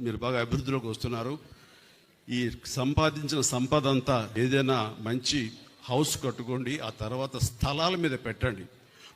మీరు బాగా అభివృద్ధిలోకి వస్తున్నారు. ఈ సంపాదించిన సంపద అంతా ఏదైనా మంచి హౌస్ కట్టుకోండి ఆ తర్వాత స్థలాల మీద పెట్టండి.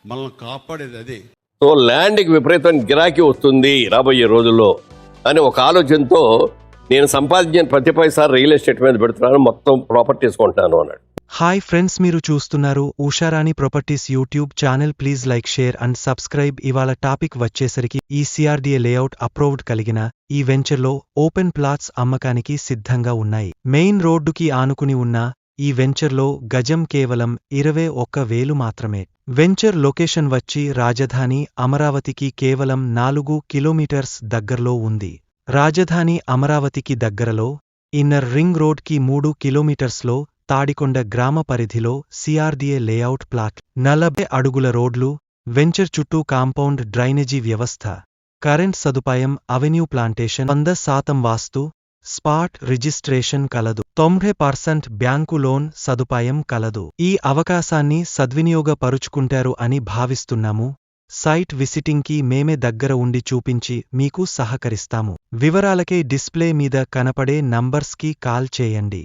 మనల్ని కాపాడేది అదే. సో ల్యాండ్కి విపరీతం గిరాకీ వస్తుంది రాబోయే రోజుల్లో. అని ఒక ఆలోచనతో నేను సంపాదించిన ప్రతి పైసా రియల్ ఎస్టేట్ మీద పెడుతున్నాను మొత్తం ప్రాపర్టీస్ కొంటున్నాను అన్నాడు. హాయ్ ఫ్రెండ్స్ మీరు చూస్తున్నారు Usharani properties YouTube channel. Please like share and subscribe. ఇవాళ టాపిక్ వచ్చేసరికి ఈ సిఆర్డీఏ లేఅవుట్ అప్రూవ్డ్ కలిగిన ఈ వెంచర్లో ఓపెన్ ప్లాట్స్ అమ్మకానికి సిద్ధంగా ఉన్నాయి. మెయిన్ రోడ్డుకి ఆనుకుని ఉన్న ఈ వెంచర్లో గజం కేవలం ఇరవై ఒక్క వేలు మాత్రమే. వెంచర్ లొకేషన్ వచ్చి రాజధాని అమరావతికి కేవలం నాలుగు కిలోమీటర్స్ దగ్గర్లో ఉంది. రాజధాని అమరావతికి దగ్గరలో ఇన్నర్ రింగ్ రోడ్కి మూడు కిలోమీటర్స్లో తాడికొండ గ్రామ పరిధిలో సిఆర్డీఏ లేఅవుట్ ప్లాట్ నలభై అడుగుల రోడ్లు వెంచర్ చుట్టూ కాంపౌండ్ డ్రైనేజీ వ్యవస్థ కరెంట్ సదుపాయం అవెన్యూ ప్లాంటేషన్ వంద శాతం వాస్తు స్పాట్ రిజిస్ట్రేషన్ కలదు తొంభై పర్సెంట్ బ్యాంకు లోన్ సదుపాయం కలదు. ఈ అవకాశాన్ని సద్వినియోగపరుచుకుంటారు అని భావిస్తున్నాము. సైట్ విసిటింగ్కి మేమే దగ్గర ఉండి చూపించి మీకు సహకరిస్తాము. వివరాలకే డిస్ప్లే మీద కనపడే నంబర్స్కి కాల్ చేయండి.